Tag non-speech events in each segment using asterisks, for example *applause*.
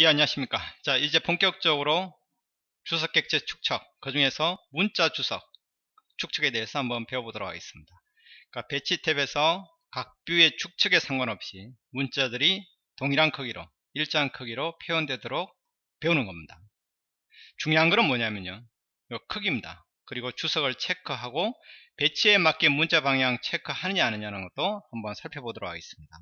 예 안녕하십니까. 자 이제 본격적으로 주석 객체 축척 그 중에서 문자 주석 축척에 대해서 한번 배워보도록 하겠습니다. 그러니까 배치 탭에서 각 뷰의 축척에 상관없이 문자들이 동일한 크기로 일정한 크기로 표현되도록 배우는 겁니다. 중요한 것은 뭐냐면요. 요 크기입니다. 그리고 주석을 체크하고 배치에 맞게 문자 방향 체크하느냐 안 하느냐는 것도 한번 살펴보도록 하겠습니다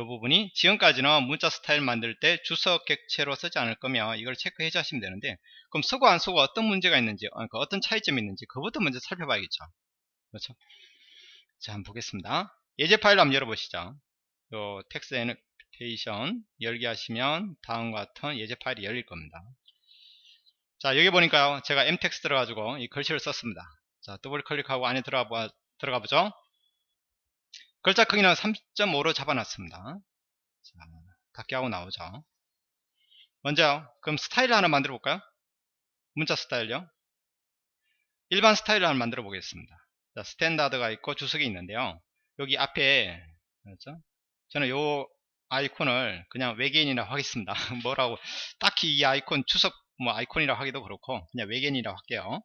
이 부분이 지금까지는 문자 스타일 만들 때 주석 객체로 쓰지 않을 거면 이걸 체크해 주시면 되는데 그럼 쓰고 안 쓰고 어떤 문제가 있는지 그러니까 어떤 차이점이 있는지 그것부터 먼저 살펴봐야겠죠. 그렇죠? 자 한번 보겠습니다. 예제 파일 한번 열어보시죠. 요 텍스트 애니테이션 열기 하시면 다음과 같은 예제 파일이 열릴 겁니다. 자 여기 보니까요. 제가 m텍스트 들어가지고 이 글씨를 썼습니다. 자 더블 클릭하고 안에 들어가 보죠 글자 크기는 3.5로 잡아놨습니다. 자, 닫기 하고 나오죠. 먼저 그럼 스타일 하나 만들어 볼까요? 문자 스타일요. 일반 스타일을 하나 만들어 보겠습니다. 자, 스탠다드가 있고 주석이 있는데요. 여기 앞에 그렇죠? 저는 요 아이콘을 그냥 외계인이라고 하겠습니다. *laughs* 뭐라고 딱히 이 아이콘 주석 뭐 아이콘이라고 하기도 그렇고 그냥 외계인이라고 할게요.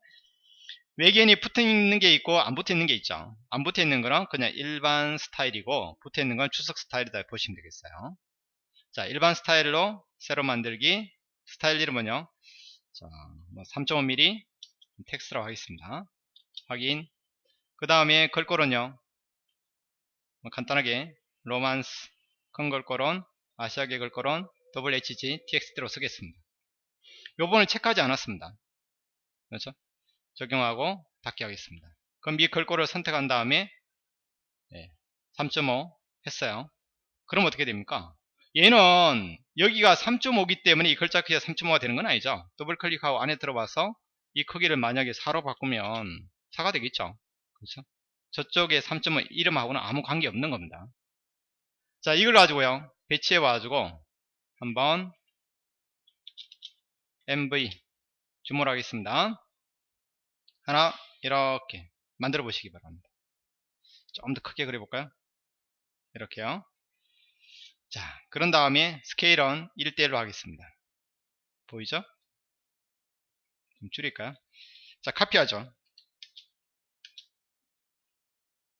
외계인이 붙어 있는 게 있고 안 붙어 있는 게 있죠. 안 붙어 있는 거는 그냥 일반 스타일이고 붙어 있는 건 추석 스타일이다 보시면 되겠어요. 자 일반 스타일로 새로 만들기. 스타일 이름은요? 자, 뭐 3.5mm 텍스트라고 하겠습니다. 확인. 그 다음에 걸꼴은요? 뭐 간단하게 로만스 큰 걸꼴은 아시아계 걸꼴은 WHG TXT로 쓰겠습니다. 요번을 체크하지 않았습니다. 그렇죠 적용하고 닫기 하겠습니다. 그럼 이 글꼴을 선택한 다음에 3.5 했어요. 그럼 어떻게 됩니까? 얘는 여기가 3.5기 때문에 이 글자 크기가 3.5가 되는 건 아니죠. 더블 클릭하고 안에 들어봐서 이 크기를 만약에 4로 바꾸면 4가 되겠죠. 그렇죠? 저쪽에 3.5 이름하고는 아무 관계 없는 겁니다. 자, 이걸 가지고요. 배치해 와가지고 한번 MV 주문 하겠습니다. 하나 이렇게 만들어 보시기 바랍니다. 좀 더 크게 그려 볼까요? 이렇게요. 자 그런 다음에 스케일은 1대1로 하겠습니다. 보이죠? 좀 줄일까요? 자 카피하죠?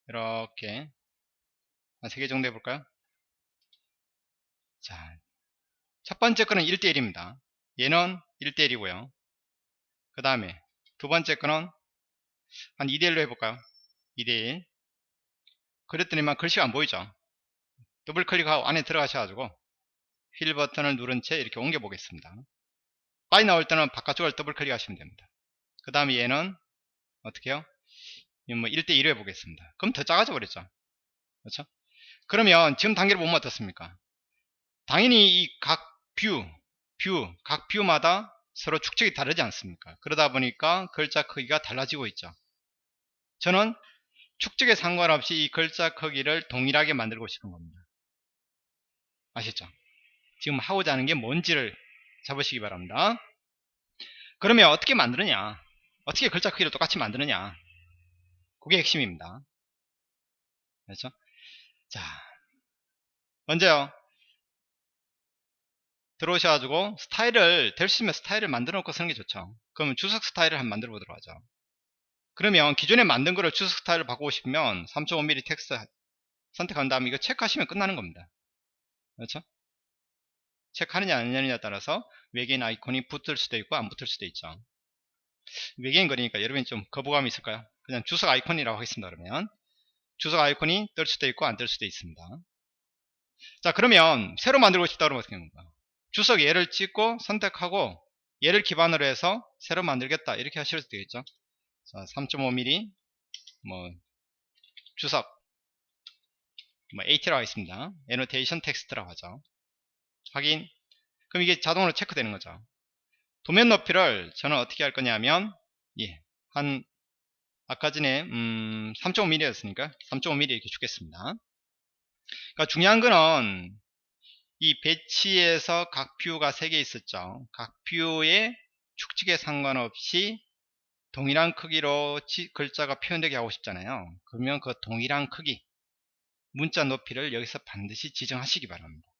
이렇게 한 3개 정도 해볼까요? 자 첫 번째 거는 1대1입니다. 얘는 1대1이고요. 그 다음에 두 번째 거는 한 2대1로 해볼까요? 2대1 그랬더니만 글씨가 안 보이죠? 더블 클릭하고 안에 들어가셔가지고 휠 버튼을 누른 채 이렇게 옮겨 보겠습니다. 빠이 나올 때는 바깥쪽을 더블 클릭하시면 됩니다. 그 다음에 얘는 어떻게 해요? 뭐 1대1로 해보겠습니다. 그럼 더 작아져 버렸죠. 그렇죠? 그러면 지금 단계를 보면 어떻습니까? 당연히 이 각 뷰, 뷰, 각 뷰마다 서로 축적이 다르지 않습니까? 그러다 보니까 글자 크기가 달라지고 있죠. 저는 축적에 상관없이 이 글자 크기를 동일하게 만들고 싶은 겁니다. 아시죠? 지금 하고자 하는 게 뭔지를 잡으시기 바랍니다. 그러면 어떻게 만드느냐? 어떻게 글자 크기를 똑같이 만드느냐? 그게 핵심입니다. 그렇죠? 자, 먼저요. 들어오셔가지고 스타일을 될 수 있으면 스타일을 만들어 놓고 쓰는 게 좋죠 그러면 주석 스타일을 한번 만들어 보도록 하죠 그러면 기존에 만든 거를 주석 스타일을 바꾸고 싶으면 3.5mm 텍스트 선택한 다음에 이거 체크하시면 끝나는 겁니다. 그렇죠? 체크하느냐 안 하느냐에 따라서 외계인 아이콘이 붙을 수도 있고 안 붙을 수도 있죠. 외계인 거리니까 여러분이 좀 거부감이 있을까요? 그냥 주석 아이콘이라고 하겠습니다 그러면. 주석 아이콘이 뜰 수도 있고 안 뜰 수도 있습니다. 자 그러면 새로 만들고 싶다 그러면 어떻게 건가 주석 얘를 찍고 선택하고 얘를 기반으로 해서 새로 만들겠다. 이렇게 하실 수도 있겠죠 자 3.5mm 뭐 주석 뭐 AT라고 있습니다. 애노테이션 텍스트라고 하죠. 확인. 그럼 이게 자동으로 체크되는 거죠. 도면 높이를 저는 어떻게 할 거냐면 예, 한 아까 전에 음, 3.5mm 였으니까 3.5mm 이렇게 주겠습니다. 그러니까 중요한 거는 이 배치에서 각 뷰가 3개 있었죠. 각 뷰의 축측에 상관없이 동일한 크기로 글자가 표현되게 하고 싶잖아요. 그러면 그 동일한 크기, 문자 높이를 여기서 반드시 지정하시기 바랍니다.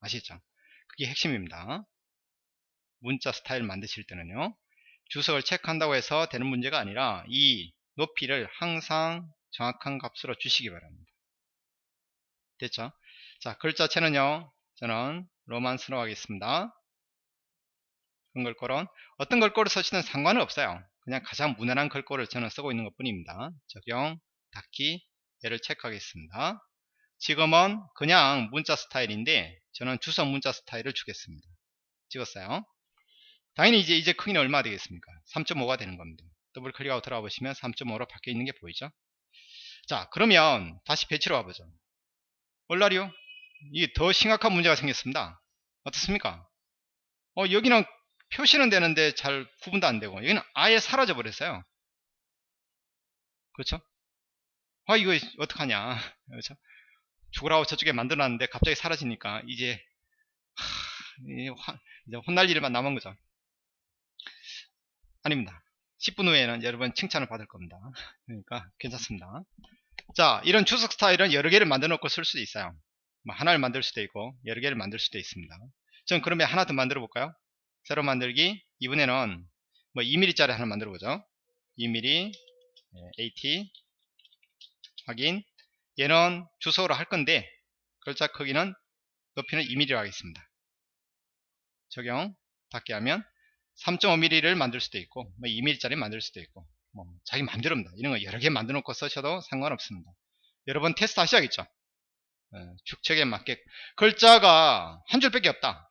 아시죠? 그게 핵심입니다. 문자 스타일 만드실 때는요. 주석을 체크한다고 해서 되는 문제가 아니라 이 높이를 항상 정확한 값으로 주시기 바랍니다. 됐죠? 자, 글자체는요. 저는 로만스로 하겠습니다. 글꼴은 어떤 글꼴을 쓰시든 상관은 없어요. 그냥 가장 무난한 글꼴을 저는 쓰고 있는 것 뿐입니다. 적용, 닫기, 얘를 체크하겠습니다. 지금은 그냥 문자 스타일인데 저는 주석 문자 스타일을 주겠습니다. 찍었어요. 당연히 이제 이제 크기는 얼마 되겠습니까? 3.5가 되는 겁니다. 더블 클릭하고 들어가 보시면 3.5로 바뀌어 있는 게 보이죠? 자, 그러면 다시 배치로 와보죠. 얼라리요? 이게 더 심각한 문제가 생겼습니다. 어떻습니까? 어, 여기는 표시는 되는데 잘 구분도 안 되고, 여기는 아예 사라져 버렸어요. 그렇죠? 아, 이거 어떡하냐. *laughs* 그렇죠? 죽으라고 저쪽에 만들어놨는데 갑자기 사라지니까 이제, 하, 이제 혼날 일만 남은 거죠. 아닙니다. 10분 후에는 여러분 칭찬을 받을 겁니다. 그러니까 괜찮습니다. 자, 이런 주석 스타일은 여러 개를 만들어 놓고 쓸 수도 있어요. 뭐 하나를 만들 수도 있고 여러 개를 만들 수도 있습니다. 전 그러면 하나 더 만들어 볼까요? 새로 만들기 이번에는 뭐 2mm짜리 하나 만들어 보죠. 2mm AT 확인 얘는 주석으로 할 건데 글자 크기는 높이는 2mm로 하겠습니다. 적용 닫게 하면 3.5mm를 만들 수도 있고 뭐 2mm짜리 만들 수도 있고 뭐 자기 마음대로 입니다. 이런 거 여러 개 만들어 놓고 쓰셔도 상관없습니다. 여러분 테스트 하셔야겠죠. 예, 축척에 맞게 글자가 한 줄밖에 없다.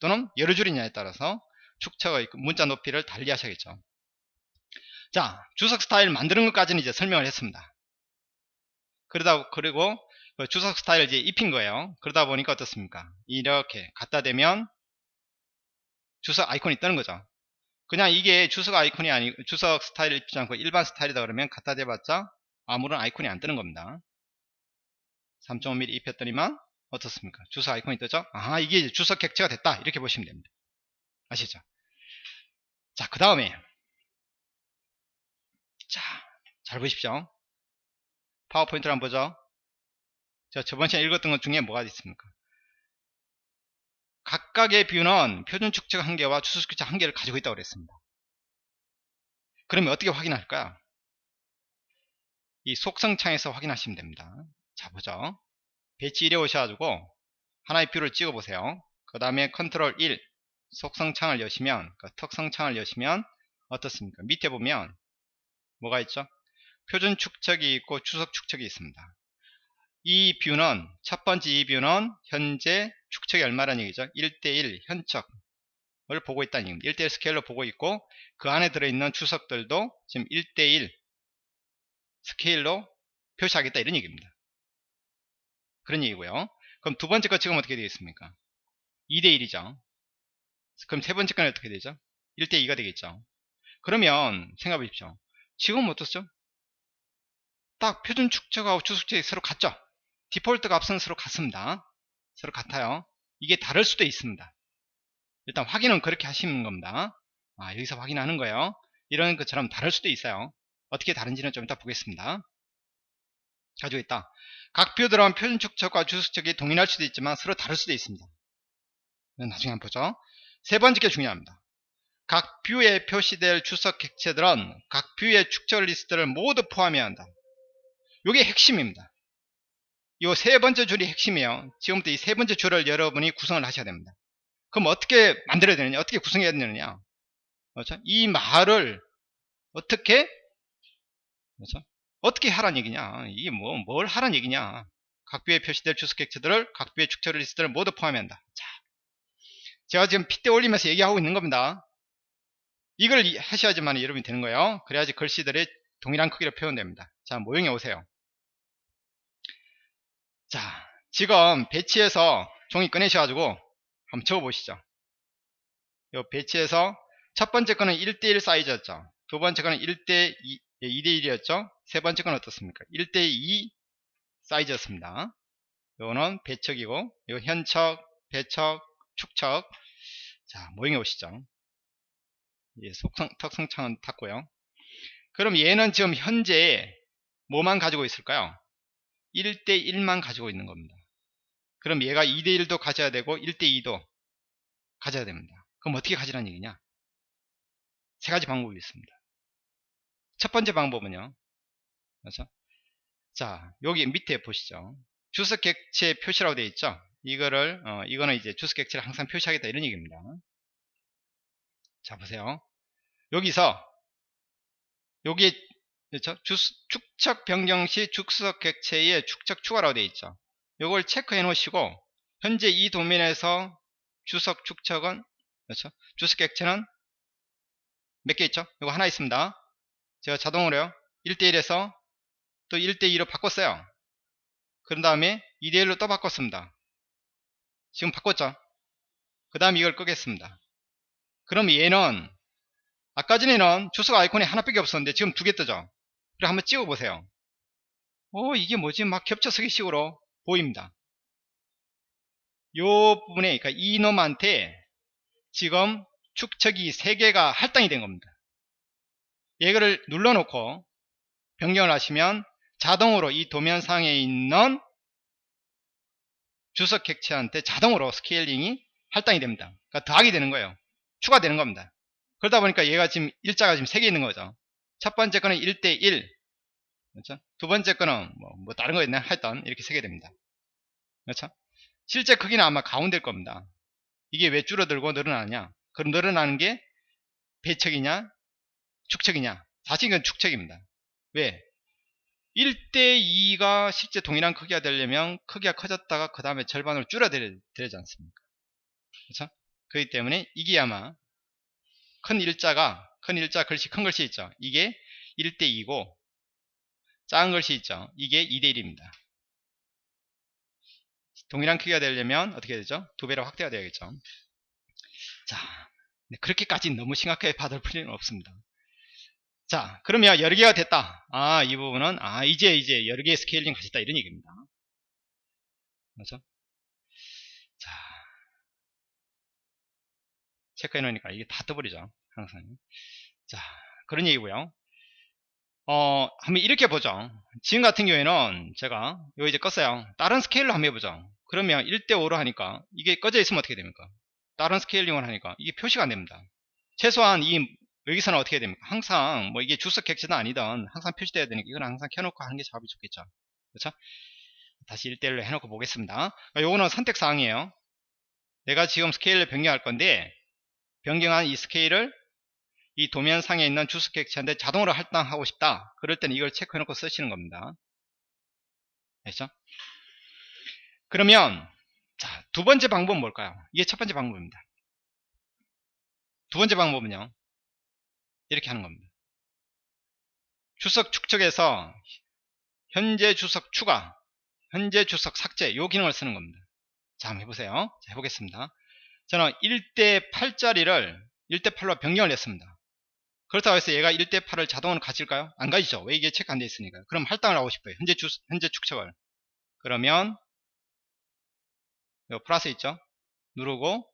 또는 여러 줄이냐에 따라서 축척의 그 문자 높이를 달리 하셔야겠죠. 자, 주석 스타일 만드는 것까지는 이제 설명을 했습니다. 그러다 그리고 그 주석 스타일을 이제 입힌 거예요. 그러다 보니까 어떻습니까? 이렇게 갖다 대면 주석 아이콘이 뜨는 거죠. 그냥 이게 주석 아이콘이 아니고 주석 스타일을 입지 않고 일반 스타일이다 그러면 갖다 대봤자 아무런 아이콘이 안 뜨는 겁니다. 3.5mm 입혔더니만 어떻습니까? 주석 아이콘이 뜨죠? 아 이게 주석 객체가 됐다 이렇게 보시면 됩니다. 아시죠? 자 그 다음에 자잘 보십시오. 파워포인트를 한번 보죠. 저 저번 시간에 읽었던 것 중에 뭐가 있습니까? 각각의 뷰는 표준 축적 한 개와 추수 축적 한 개를 가지고 있다고 그랬습니다. 그러면 어떻게 확인할까요? 이 속성창에서 확인하시면 됩니다. 자 보죠. 배치 1에 오셔가지고 하나의 뷰를 찍어 보세요. 그 다음에 컨트롤 1 속성창을 여시면 그 특성창을 여시면 어떻습니까? 밑에 보면 뭐가 있죠? 표준 축척이 있고 추석 축척이 있습니다. 이 뷰는 첫 번째 이 뷰는 현재 축척이 얼마라는 얘기죠 1대1 현척을 보고 있다는 얘기입니다 1대1 스케일로 보고 있고 그 안에 들어있는 추석들도 지금 1대1 스케일로 표시하겠다 이런 얘기입니다 그런 얘기고요 그럼 두 번째 거 지금 어떻게 되겠습니까 2대1이죠 그럼 세 번째 거는 어떻게 되죠 1대2가 되겠죠 그러면 생각해 보십시오 지금 어떻죠 딱 표준 축적하고 추석책이 서로 같죠 디폴트 값은 서로 같습니다. 서로 같아요. 이게 다를 수도 있습니다. 일단 확인은 그렇게 하시는 겁니다. 아, 여기서 확인하는 거예요. 이런 것처럼 다를 수도 있어요. 어떻게 다른지는 좀 이따 보겠습니다. 가지고 있다. 각 뷰들은 표준 축적과 주석책이 동일할 수도 있지만 서로 다를 수도 있습니다. 나중에 한번 보죠. 세 번째 게 중요합니다. 각 뷰에 표시될 주석 객체들은 각 뷰의 축적 리스트를 모두 포함해야 한다. 이게 핵심입니다. 이 세 번째 줄이 핵심이에요. 지금부터 이 세 번째 줄을 여러분이 구성을 하셔야 됩니다. 그럼 어떻게 만들어야 되느냐? 어떻게 구성해야 되느냐? 그렇죠? 이 말을 어떻게 그렇죠? 어떻게 하란 얘기냐? 이게 뭐, 뭘 하란 얘기냐? 각뷰에 표시될 주석객체들을 각뷰의 축처 리스트를 모두 포함한다. 자, 제가 지금 핏대 올리면서 얘기하고 있는 겁니다. 이걸 하셔야지만 여러분이 되는 거예요. 그래야지 글씨들이 동일한 크기로 표현됩니다. 자, 모형에 오세요. 자, 지금 배치해서 종이 꺼내셔가지고 한번 적어보시죠. 요 배치해서 첫 번째 거는 1대1 사이즈였죠. 두 번째 거는 1대 2, 2대1이었죠. 세 번째 거는 어떻습니까? 1대2 사이즈였습니다. 요거는 배척이고, 요 현척, 배척, 축척. 자, 모형에 오시죠. 예, 속성, 특성창은 탔고요. 그럼 얘는 지금 현재 뭐만 가지고 있을까요? 1대1만 가지고 있는 겁니다. 그럼 얘가 2대1도 가져야 되고 1대2도 가져야 됩니다. 그럼 어떻게 가지라는 얘기냐? 세 가지 방법이 있습니다. 첫 번째 방법은요. 그렇죠? 자, 여기 밑에 보시죠. 주석객체 표시라고 되어 있죠. 이거를 어, 이거는 이제 주석객체를 항상 표시하겠다 이런 얘기입니다. 자, 보세요. 여기서 여기에 그렇죠? 주, 축척 변경 시 주석 객체의 축척 추가라고 되어 있죠. 이걸 체크해 놓으시고 현재 이 도면에서 주석 축척은 그렇죠? 주석 객체는 몇 개 있죠? 이거 하나 있습니다. 제가 자동으로요. 1대1에서 또 1대2로 바꿨어요. 그런 다음에 2대1로 또 바꿨습니다. 지금 바꿨죠? 그 다음 이걸 끄겠습니다. 그럼 얘는 아까 전에는 주석 아이콘이 하나밖에 없었는데 지금 두 개 뜨죠? 그래 한번 찍어보세요. 어 이게 뭐지? 막 겹쳐서기 식으로 보입니다. 요 부분에 그러니까 이놈한테 지금 축척이 3개가 할당이 된 겁니다. 얘를 눌러놓고 변경을 하시면 자동으로 이 도면상에 있는 주석 객체한테 자동으로 스케일링이 할당이 됩니다. 그러니까 더하게 되는 거예요. 추가되는 겁니다. 그러다 보니까 얘가 지금 일자가 지금 3개 있는 거죠. 첫 번째 거는 1대1 그렇죠? 두 번째 거는 뭐, 뭐 다른 거 있나 하여튼 이렇게 3개 됩니다. 그렇죠? 실제 크기는 아마 가운데일 겁니다. 이게 왜 줄어들고 늘어나느냐? 그럼 늘어나는 게 배척이냐? 축척이냐? 사실 이건 축척입니다. 왜? 1대 2가 실제 동일한 크기가 되려면 크기가 커졌다가 그 다음에 절반으로 줄어들어야 되지 않습니까? 그렇죠? 그렇기 때문에 이게 아마 큰 일자가 큰 일자 글씨 큰 글씨 있죠. 이게 1대 2고 작은 글씨 있죠. 이게 2대 1입니다. 동일한 크기가 되려면 어떻게 되죠? 두 배로 확대가 되야겠죠. 자, 그렇게까지 너무 심각하게 *laughs* 받을 필요는 없습니다. 자, 그러면 여러 개가 됐다. 아, 이 부분은, 아, 이제, 이제 여러 개의 스케일링 가졌다. 이런 얘기입니다. 그렇죠? 자, 체크해 놓으니까 이게 다 떠버리죠. 항상. 자, 그런 얘기고요 어, 한번 이렇게 보죠. 지금 같은 경우에는 제가 요 이제 껐어요. 다른 스케일로 한번 해보죠. 그러면 1대5로 하니까 이게 꺼져 있으면 어떻게 됩니까? 다른 스케일링을 하니까 이게 표시가 안 됩니다. 최소한 이 여기서는 어떻게 됩니까? 항상 뭐 이게 주석 객체든 아니든 항상 표시돼야 되니까 이건 항상 켜놓고 하는 게 작업이 좋겠죠. 그렇죠? 다시 1대1로 해놓고 보겠습니다. 요거는 선택 사항이에요. 내가 지금 스케일을 변경할 건데 변경한 이 스케일을 이 도면상에 있는 주석 객체한테 자동으로 할당하고 싶다. 그럴 때는 이걸 체크해놓고 쓰시는 겁니다. 됐죠? 그러면 자, 두 번째 방법은 뭘까요? 이게 첫 번째 방법입니다. 두 번째 방법은요. 이렇게 하는 겁니다. 주석 축척에서 현재 주석 추가, 현재 주석 삭제 요 기능을 쓰는 겁니다. 자, 한번 해보세요. 자, 해보겠습니다. 저는 1대 8짜리를 1대 8로 변경을 했습니다. 그렇다고 해서 얘가 1대 8을 자동으로 가질까요? 안 가지죠. 왜 이게 체크 안 돼 있으니까. 그럼 할당을 하고 싶어요. 현재 주, 현재 축척을. 그러면 요 플러스 있죠? 누르고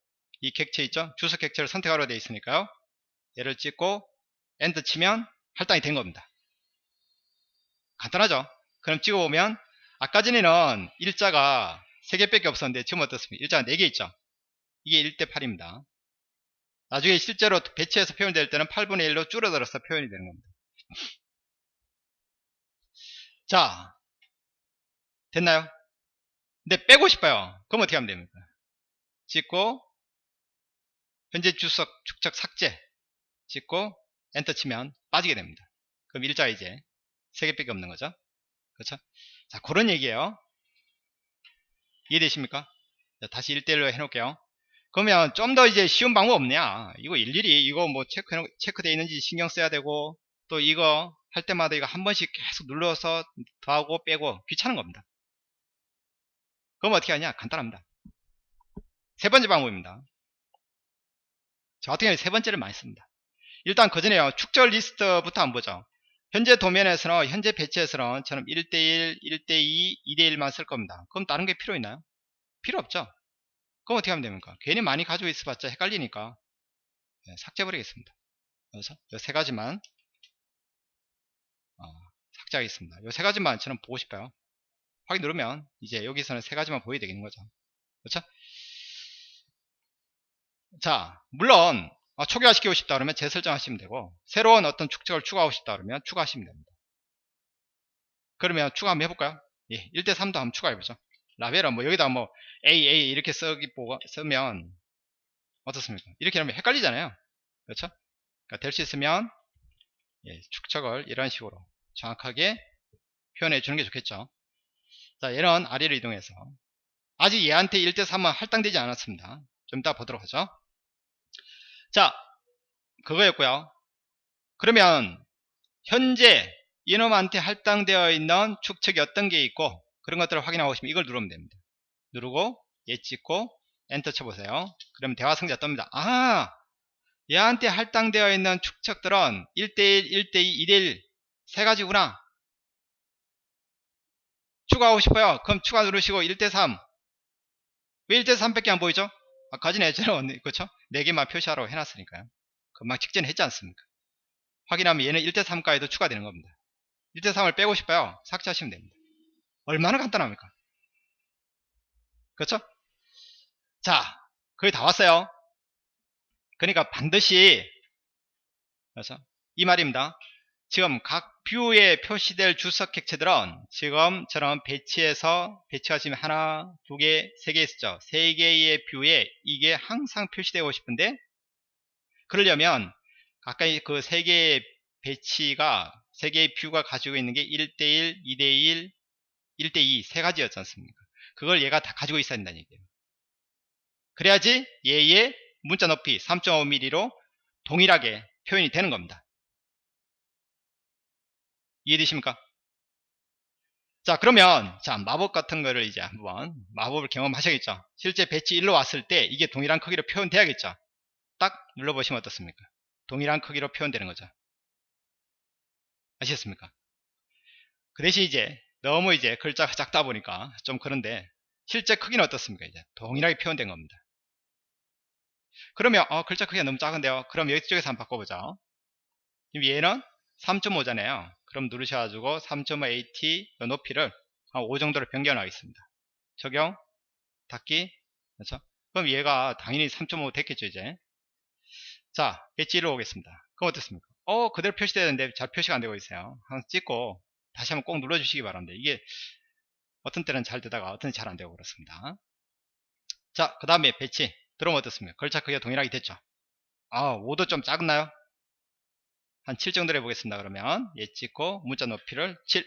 이 객체 있죠? 주석 객체를 선택하려 되어 있으니까요. 얘를 찍고 엔터 치면 할당이 된 겁니다. 간단하죠? 그럼 찍어보면 아까 전에는 일자가 3개밖에 없었는데 지금 어떻습니까? 일자가 4개 있죠? 이게 1대 8입니다. 나중에 실제로 배치해서 표현될 때는 8분의 1로 줄어들어서 표현이 되는 겁니다. 자, 됐나요? 근데 빼고 싶어요. 그럼 어떻게 하면 됩니까? 찍고 현재 주석 축적 삭제 찍고 엔터 치면 빠지게 됩니다. 그럼 일자 이제 3개밖에 없는 거죠. 그렇죠? 자, 그런 얘기예요. 이해되십니까? 자, 다시 1대1로 해놓을게요. 그러면 좀 더 이제 쉬운 방법 없냐? 이거 일일이 이거 뭐 체크, 체크되어 있는지 신경 써야 되고 또 이거 할 때마다 이거 한 번씩 계속 눌러서 더하고 빼고 귀찮은 겁니다. 그럼 어떻게 하냐? 간단합니다. 세 번째 방법입니다. 저 같은 경우에 세 번째를 많이 씁니다. 일단 그 전에 요. 축적 리스트부터 한번 보죠. 현재 도면에서는 현재 배치에서는 저는 1대1, 1대2, 2대1만 쓸 겁니다. 그럼 다른 게 필요 있나요? 필요 없죠. 그럼 어떻게 하면 됩니까? 괜히 많이 가지고 있어봤자 헷갈리니까 네, 삭제해버리겠습니다. 그래서 이 세 가지만 어, 삭제하겠습니다. 이 세 가지만 저는 보고 싶어요. 확인 누르면 이제 여기서는 세 가지만 보여야 되는 거죠. 그렇죠? 자, 물론 아, 초기화시키고 싶다 그러면 재설정하시면 되고 새로운 어떤 축적을 추가하고 싶다 그러면 추가하시면 됩니다. 그러면 추가 한번 해볼까요? 예, 1대 3도 한번 추가해보죠. 라벨은 뭐 여기다 뭐 A, A 이렇게 쓰기 보고 쓰면 어떻습니까? 이렇게 하면 헷갈리잖아요. 그렇죠? 그러니까 될 수 있으면 예, 축척을 이런 식으로 정확하게 표현해 주는 게 좋겠죠. 자, 얘는 아래로 이동해서 아직 얘한테 1대3은 할당되지 않았습니다. 좀 이따 보도록 하죠. 자, 그거였고요. 그러면 현재 이놈한테 할당되어 있는 축척이 어떤 게 있고 그런 것들을 확인하고 싶으면 이걸 누르면 됩니다. 누르고 얘 찍고 엔터 쳐보세요. 그러면 대화 상자 뜹니다. 아, 얘한테 할당되어 있는 축척들은 1대1, 1대2, 2대1 세 가지구나. 추가하고 싶어요. 그럼 추가 누르시고 1대3. 왜 1대3밖에 안 보이죠? 아까 전에 예전에 그쵸? 4개만 표시하라고 해놨으니까요. 금방 직전에 했지 않습니까? 확인하면 얘는 1대3까지도 추가되는 겁니다. 1대3을 빼고 싶어요. 삭제하시면 됩니다. 얼마나 간단합니까? 그렇죠? 자, 거의 다 왔어요. 그러니까 반드시 그래서 이 말입니다. 지금 각 뷰에 표시될 주석 객체들은 지금처럼 배치해서 배치하시면 하나, 두 개, 세 개 있었죠. 세 개의 뷰에 이게 항상 표시되고 싶은데 그러려면 가까이 그세 개의 배치가 세 개의 뷰가 가지고 있는 게 1대1, 2대1, 1대2 세 가지였지 않습니까? 그걸 얘가 다 가지고 있어야 된다는 얘기예요. 그래야지 얘의 문자 높이 3.5mm로 동일하게 표현이 되는 겁니다. 이해되십니까? 자 그러면 자 마법 같은 거를 이제 한번 마법을 경험하셔야겠죠? 실제 배치 1로 왔을 때 이게 동일한 크기로 표현돼야겠죠? 딱 눌러보시면 어떻습니까? 동일한 크기로 표현되는 거죠. 아시겠습니까? 그 대신 이제 너무 이제 글자가 작다 보니까 좀 그런데 실제 크기는 어떻습니까 이제? 동일하게 표현된 겁니다. 그러면 어, 글자 크기가 너무 작은데요. 그럼 여기 쪽에서 한번 바꿔보죠. 지금 얘는 3.5잖아요 그럼 누르셔가지고 3.5AT 높이를 한 5 정도로 변경하겠습니다. 적용, 닫기, 그렇죠? 그럼 얘가 당연히 3.5 됐겠죠, 이제. 자, 배지로 오겠습니다. 그럼 어떻습니까? 어, 그대로 표시되는데 잘 표시가 안 되고 있어요. 한번 찍고 다시 한번 꼭 눌러주시기 바랍니다. 이게 어떤 때는 잘 되다가 어떤 때는 잘안 되고 그렇습니다. 자, 그 다음에 배치. 들어오면 어떻습니까? 걸차 크기가 동일하게 됐죠? 아, 5도 좀 작나요? 한 7 정도로 해보겠습니다. 그러면 얘 찍고 문자 높이를 7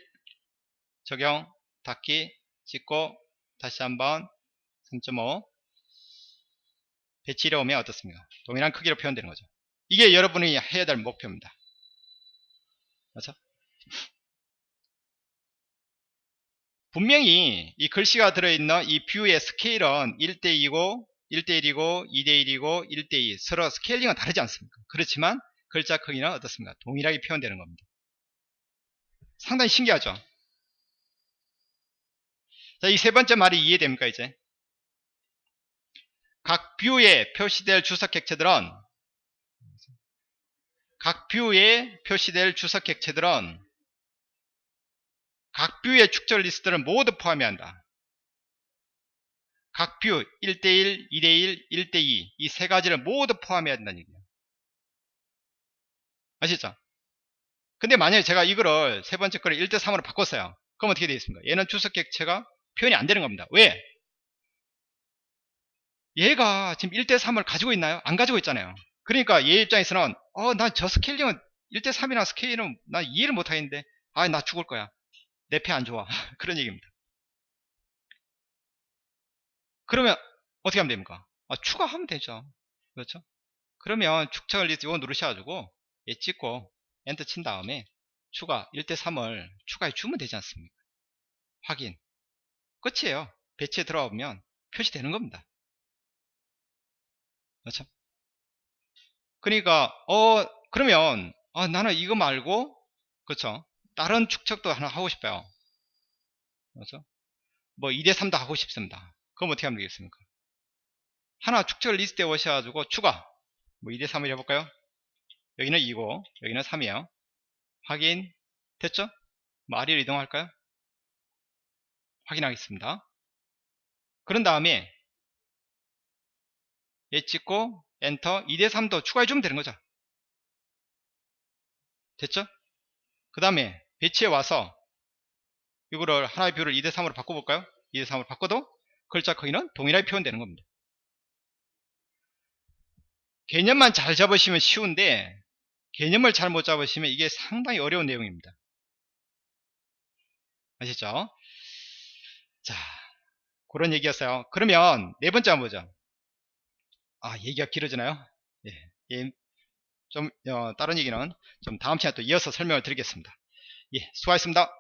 적용 닫기 찍고 다시 한번 3.5 배치로 오면 어떻습니까? 동일한 크기로 표현되는 거죠. 이게 여러분이 해야 될 목표입니다. 맞죠? 분명히 이 글씨가 들어있는 이 뷰의 스케일은 1대2고 1대1이고 2대1이고 1대2 서로 스케일링은 다르지 않습니까? 그렇지만 글자 크기는 어떻습니까? 동일하게 표현되는 겁니다. 상당히 신기하죠? 자, 이 세 번째 말이 이해됩니까, 이제? 각 뷰에 표시될 주석 객체들은 각 뷰에 표시될 주석 객체들은 각 뷰의 축적 리스트를 모두 포함해야 한다. 각 뷰 1대1, 2대1, 1대2 이 세 가지를 모두 포함해야 된다는 얘기예요. 아시죠? 근데 만약에 제가 이거를 세 번째 거를 1대 3으로 바꿨어요. 그럼 어떻게 되겠습니까? 얘는 주석 객체가 표현이 안 되는 겁니다. 왜? 얘가 지금 1대 3을 가지고 있나요? 안 가지고 있잖아요. 그러니까 얘 입장에서는 어, 난 저 스케일링은 1대 3이나 스케일은 나 이해를 못 하겠는데 아, 나 죽을 거야. 내 패 안 좋아. *laughs* 그런 얘기입니다. 그러면 어떻게 하면 됩니까? 아, 추가하면 되죠. 그렇죠? 그러면 축척을 이거 누르셔가지고 얘 찍고 엔터 친 다음에 추가 1대3을 추가해 주면 되지 않습니까? 확인. 끝이에요. 배치에 들어가보면 표시되는 겁니다. 그렇죠? 그러니까 어 그러면 아, 나는 이거 말고 그렇죠? 다른 축척도 하나 하고 싶어요. 그렇죠? 뭐 2대3도 하고 싶습니다. 그럼 어떻게 하면 되겠습니까? 하나 축척을 리스트에 오셔가지고 추가 뭐 2대3을 해볼까요? 여기는 2고 여기는 3이에요. 확인 됐죠? 뭐 아래로 이동할까요? 확인하겠습니다. 그런 다음에 얘 찍고 엔터 2대3도 추가해주면 되는 거죠. 됐죠? 그 다음에 배치에 와서 이거를 하나의 뷰를 2대3으로 바꿔볼까요? 2대3으로 바꿔도 글자 크기는 동일하게 표현되는 겁니다. 개념만 잘 잡으시면 쉬운데 개념을 잘 못 잡으시면 이게 상당히 어려운 내용입니다. 아시죠? 자, 그런 얘기였어요. 그러면 네 번째 한번 보죠. 아, 얘기가 길어지나요? 예, 예, 좀 어, 다른 얘기는 좀 다음 시간에 또 이어서 설명을 드리겠습니다. 예, 수고하셨습니다.